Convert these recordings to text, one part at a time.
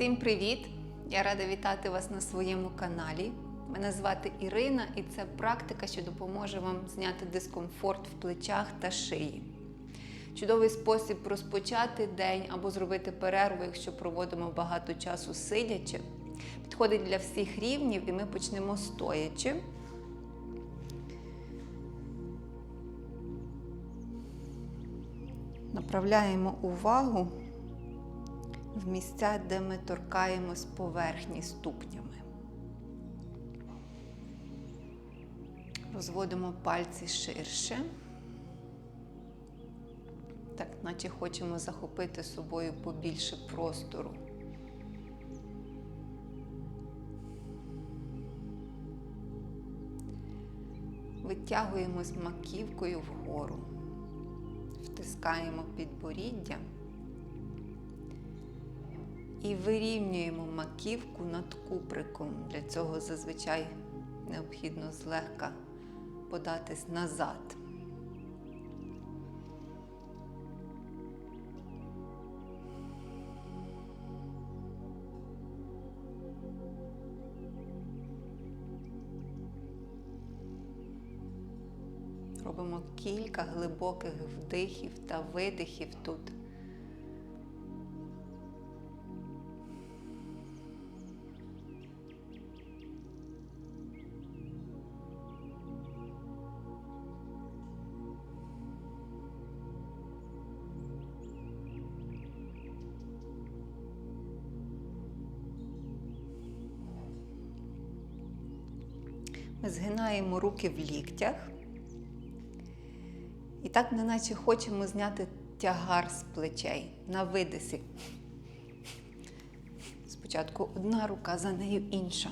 Всім привіт! Я рада вітати вас на своєму каналі. Мене звати Ірина, і це практика, що допоможе вам зняти дискомфорт в плечах та шиї. Чудовий спосіб розпочати день або зробити перерву, якщо проводимо багато часу сидячи. Підходить для всіх рівнів, і ми почнемо стоячи. Направляємо увагу в місця, де ми торкаємось поверхні ступнями. Розводимо пальці ширше, так наче хочемо захопити собою побільше простору. Витягуємось маківкою вгору, втискаємо підборіддя і вирівнюємо маківку над куприком. Для цього зазвичай необхідно злегка податись назад. Робимо кілька глибоких вдихів та видихів тут. Ми згинаємо руки в ліктях. І так, неначе хочемо зняти тягар з плечей на видисі. Спочатку одна рука, за нею інша.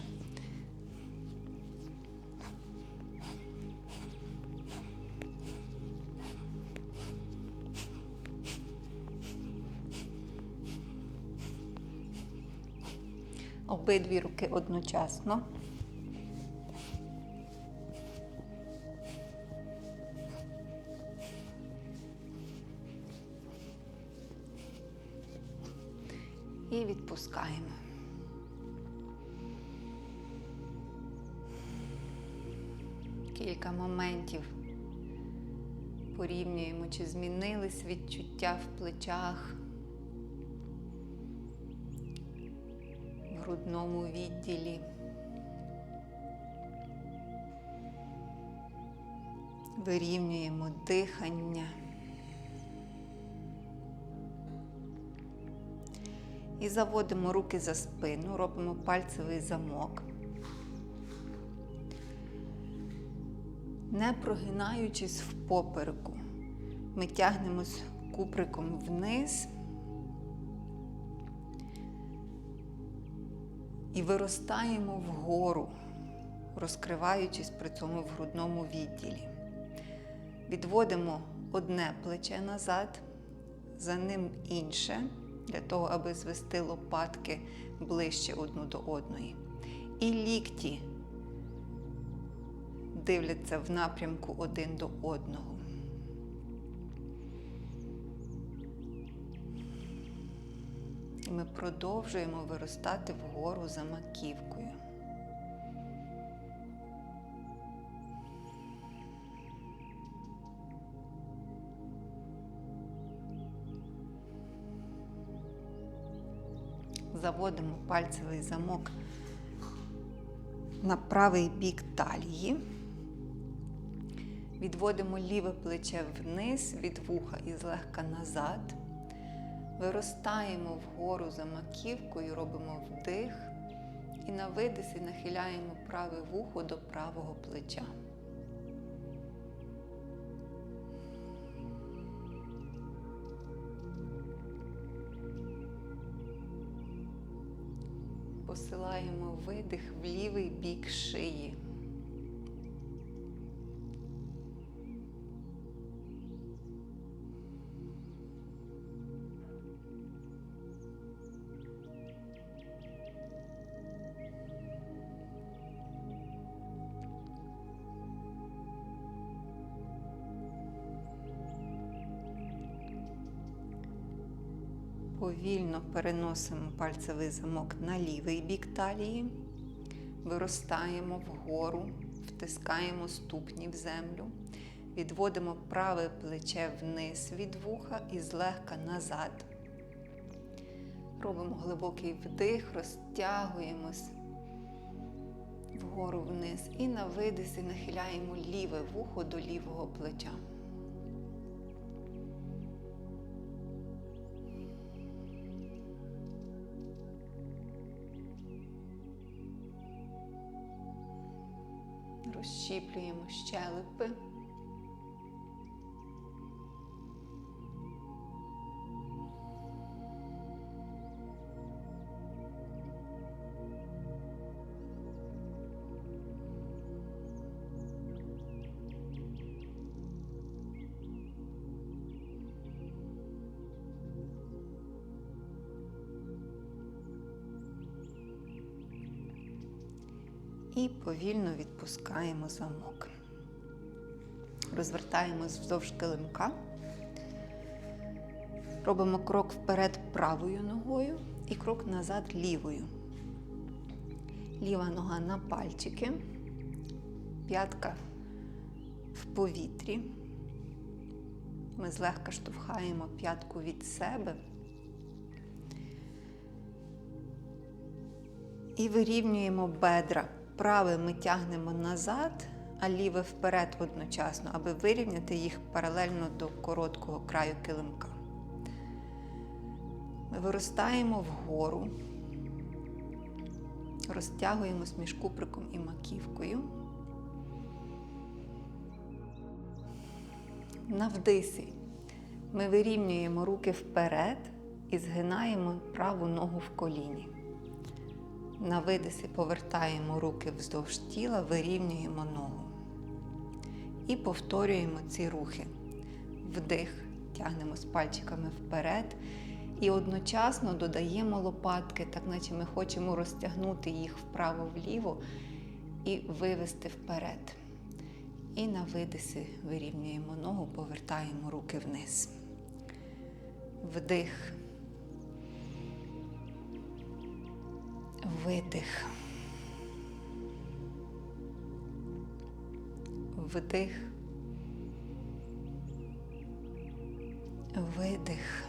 Обидві руки одночасно. Порівнюємо, чи змінились відчуття в плечах, в грудному відділі. Вирівнюємо дихання. І заводимо руки за спину, робимо пальцевий замок. Не прогинаючись в попереку, ми тягнемось куприком вниз і виростаємо вгору, розкриваючись при цьому в грудному відділі. Відводимо одне плече назад, за ним інше для того, аби звести лопатки ближче одну до одної. І лікті дивляться в напрямку один до одного. І ми продовжуємо виростати вгору за маківкою. заводимо пальцевий замок на правий бік талії, відводимо ліве плече вниз від вуха і злегка назад, виростаємо вгору за маківкою, робимо вдих і на видисі нахиляємо праве вухо до правого плеча. посилаємо видих в лівий бік шиї. Повільно переносимо пальцевий замок на лівий бік талії, виростаємо вгору, втискаємо ступні в землю, відводимо праве плече вниз від вуха і злегка назад. Робимо глибокий вдих, розтягуємось вгору вниз і на видисі нахиляємо ліве вухо до лівого плеча. Розщіплюємо щелепи. І повільно відпускаємо замок. Розвертаємось вздовж килимка. Робимо крок вперед правою ногою і крок назад лівою. Ліва нога на пальчики, п'ятка в повітрі. Ми злегка штовхаємо п'ятку від себе. І вирівнюємо бедра. Праве ми тягнемо назад, а ліве вперед одночасно, аби вирівняти їх паралельно до короткого краю килимка. Ми виростаємо вгору, розтягуємось між куприком і маківкою. На вдисі ми вирівнюємо руки вперед і згинаємо праву ногу в коліні. На видисі повертаємо руки вздовж тіла, вирівнюємо ногу. І повторюємо ці рухи. Вдих, тягнемо з пальчиками вперед. І одночасно додаємо лопатки, так наче ми хочемо розтягнути їх вправо-вліво і вивести вперед. І на видисі вирівнюємо ногу, повертаємо руки вниз. Вдих. Видих. Вдих. Видих.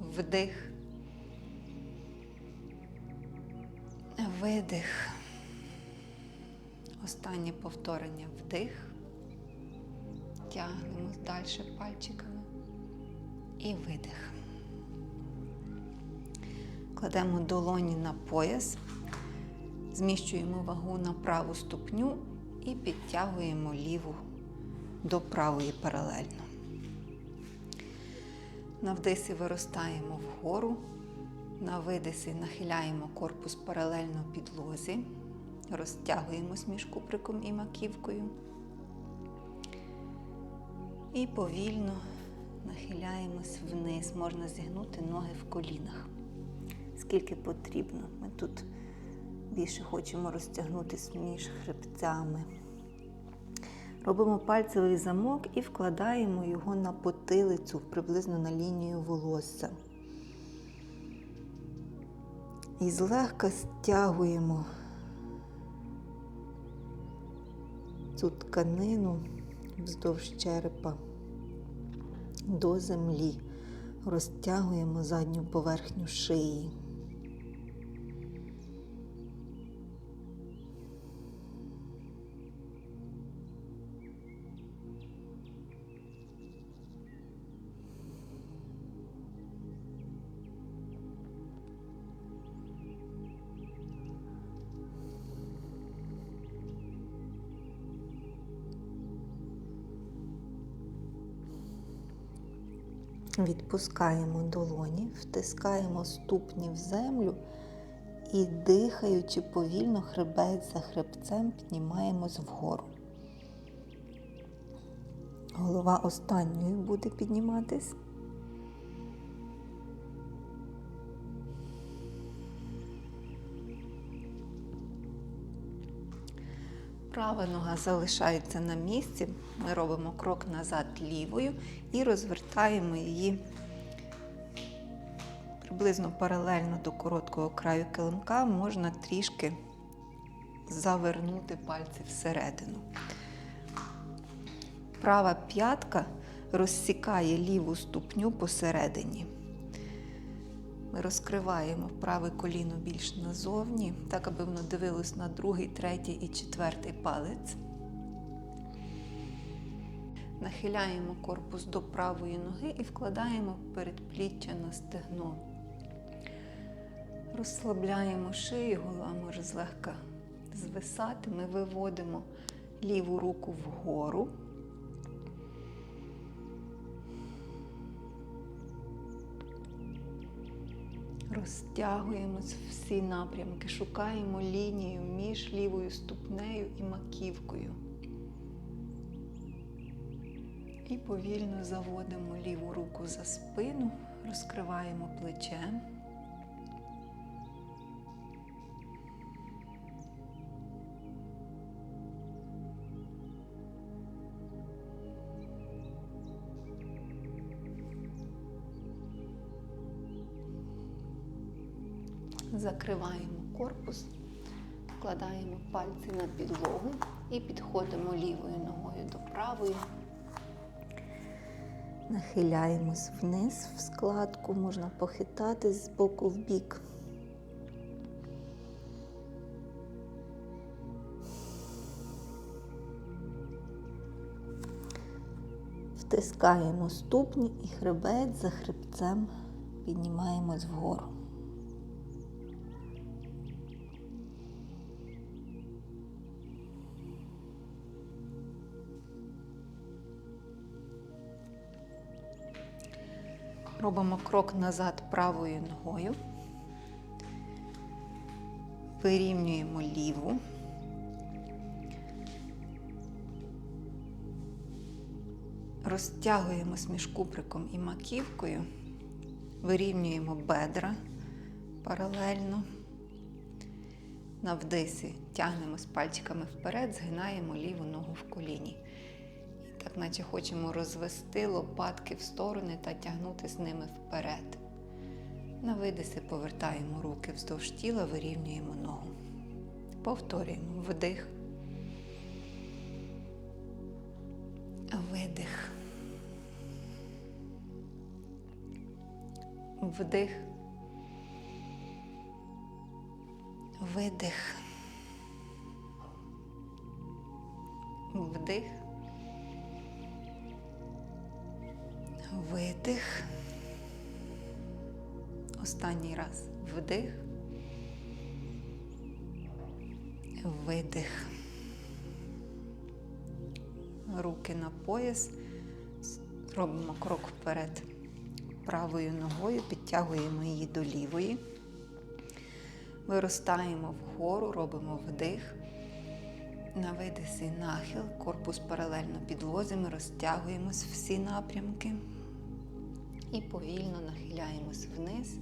Вдих. Видих. Останнє повторення вдих. Тягнемось далі пальчиками і видих. Кладемо долоні на пояс, зміщуємо вагу на праву ступню і підтягуємо ліву до правої паралельно. На вдисі виростаємо вгору, на видисі нахиляємо корпус паралельно підлозі, розтягуємось між куприком і маківкою. І повільно нахиляємось вниз. Можна зігнути ноги в колінах скільки потрібно. Ми тут більше хочемо розтягнутися між хребцями. Робимо пальцевий замок і вкладаємо його на потилицю приблизно на лінію волосся. І злегка стягуємо цю тканину вздовж черепа до землі, розтягуємо задню поверхню шиї. Відпускаємо долоні, втискаємо ступні в землю і, дихаючи повільно, хребець за хребцем, піднімаємось вгору. Голова останньою буде підніматись. Права нога залишається на місці. Ми робимо крок назад лівою і розвертаємо її приблизно паралельно до короткого краю килимка. Можна трішки завернути пальці всередину. Права п'ятка розсікає ліву ступню посередині. Ми розкриваємо праве коліно більш назовні, так аби воно дивилось на другий, третій і четвертий палець. Нахиляємо корпус до правої ноги і вкладаємо передпліччя на стегно. Розслабляємо шию, голова може злегка звисати. Ми виводимо ліву руку вгору. Розтягуємось всі напрямки, шукаємо лінію між лівою ступнею і маківкою. І повільно заводимо ліву руку за спину, розкриваємо плече. Закриваємо корпус, вкладаємо пальці на підлогу і підходимо лівою ногою до правої. Нахиляємось вниз в складку, можна похитати з боку в бік. Втискаємо ступні і хребет за хребцем піднімаємось вгору. Робимо крок назад правою ногою. Вирівнюємо ліву. Розтягуємось між куприком і маківкою. Вирівнюємо бедра паралельно. На вдисі тягнемось пальчиками вперед, згинаємо ліву ногу в коліні. Так наче хочемо розвести лопатки в сторони та тягнути з ними вперед. На видиси повертаємо руки вздовж тіла, вирівнюємо ногу. Повторюємо вдих. Видих. Вдих. Видих. Вдих. Видих. Останній раз. Вдих. Видих. Руки на пояс. Робимо крок вперед правою ногою, підтягуємо її до лівої. Виростаємо вгору, робимо вдих. На видисі нахил, корпус паралельно підлозі, ми розтягуємось всі напрямки і повільно нахиляємось вниз.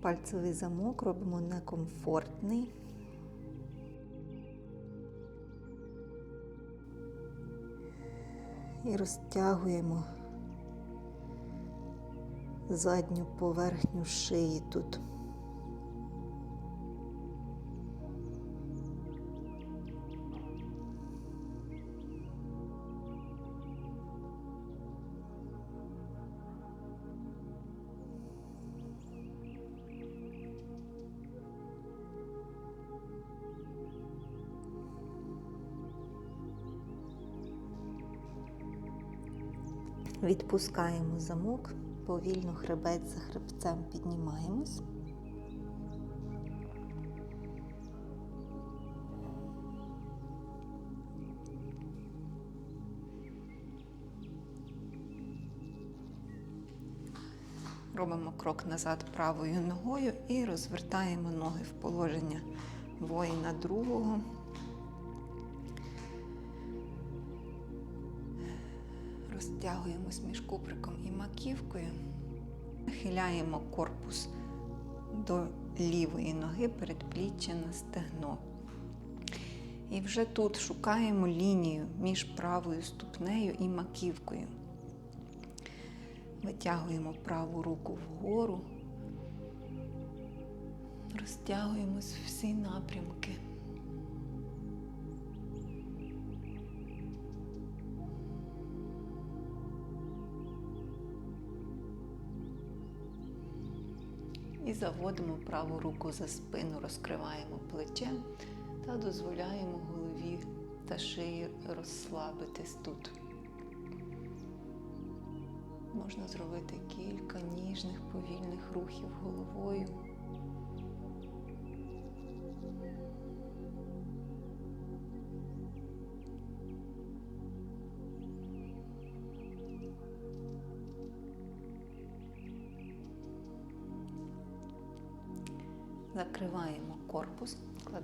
Пальцевий замок робимо некомфортний. І розтягуємо задню поверхню шиї тут. Відпускаємо замок, повільно хребет за хребцем піднімаємось. Робимо крок назад правою ногою і розвертаємо ноги в положення воїна другого. Розтягуємось між куприком і маківкою. Нахиляємо корпус до лівої ноги, передпліччя на стегно. І вже тут шукаємо лінію між правою ступнею і маківкою. Витягуємо праву руку вгору, розтягуємось всі напрямки. І заводимо праву руку за спину, розкриваємо плече та дозволяємо голові та шиї розслабитись тут. Можна зробити кілька ніжних повільних рухів головою.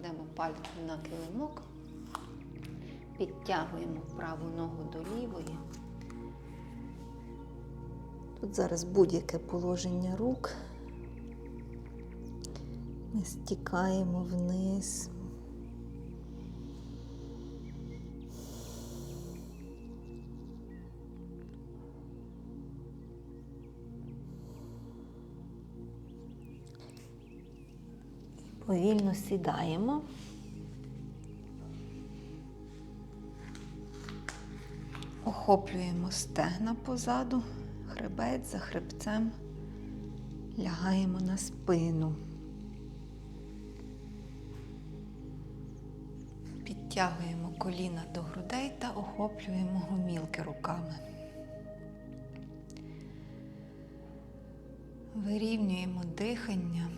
Кладемо пальцем на килимок, підтягуємо праву ногу до лівої. Тут зараз будь-яке положення рук. Ми стікаємо вниз. Повільно сідаємо. Охоплюємо стегна позаду, хребець за хребцем, лягаємо на спину. Підтягуємо коліна до грудей та охоплюємо гомілки руками. Вирівнюємо дихання.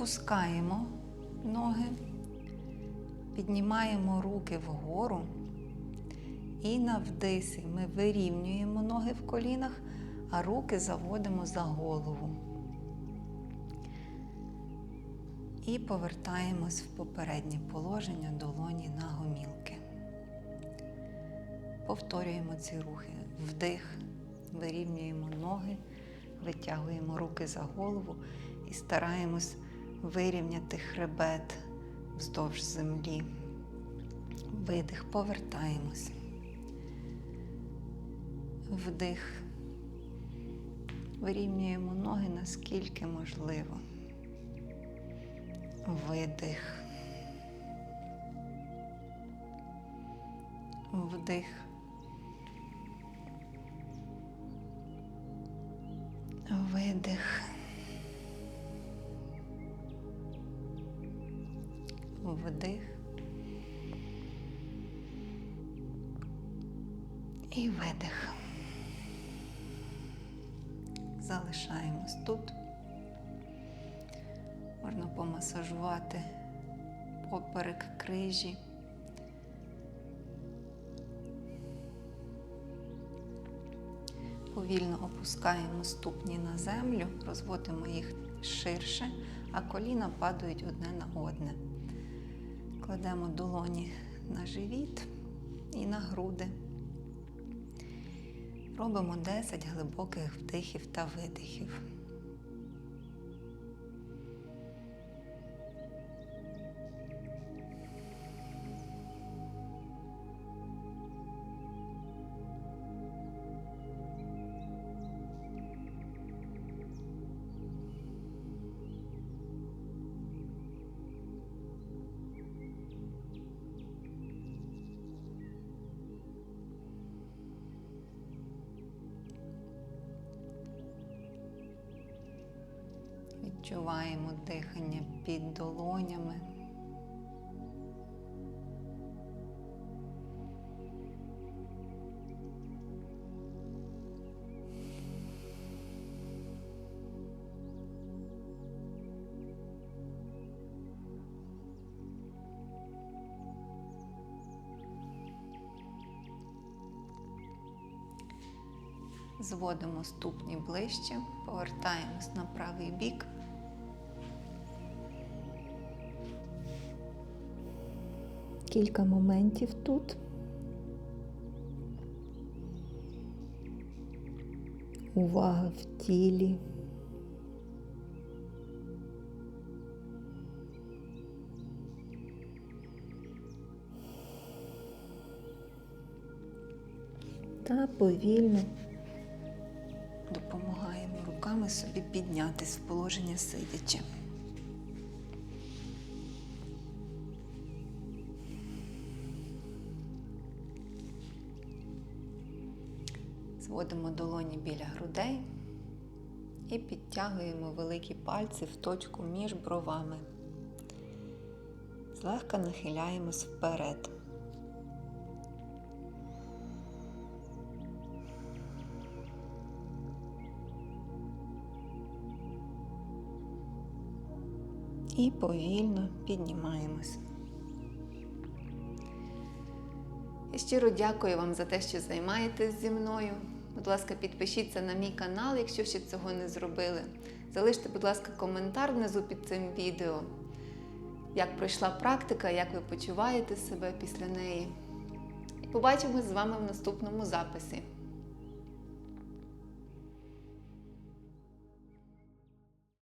Відпускаємо ноги, піднімаємо руки вгору і на вдисі ми вирівнюємо ноги в колінах, а руки заводимо за голову. І повертаємось в попереднє положення долоні на гомілки. Повторюємо ці рухи. Вдих, вирівнюємо ноги, витягуємо руки за голову і стараємось вирівняти хребет вздовж землі. Видих, повертаємось. Вдих. Вирівнюємо ноги наскільки можливо. Видих. Вдих. Видих. Вдих. І видих. Залишаємось тут. Можна помасажувати поперек крижі. Повільно опускаємо ступні на землю, розводимо їх ширше, а коліна падають одне на одне. Кладемо долоні на живіт і на груди. Робимо 10 глибоких вдихів та видихів. Відчуваємо дихання під долонями. Зводимо ступні ближче, повертаємось на правий бік. Кілька моментів тут. Увага в тілі. Та повільно допомагаємо руками собі піднятись в положення сидячи. Зводимо долоні біля грудей і підтягуємо великі пальці в точку між бровами. Злегка нахиляємось вперед. І повільно піднімаємось. Я щиро дякую вам за те, що займаєтесь зі мною. Будь ласка, підпишіться на мій канал, якщо ще цього не зробили. Залиште, будь ласка, коментар внизу під цим відео, як пройшла практика, як ви почуваєте себе після неї. І побачимось з вами в наступному записі.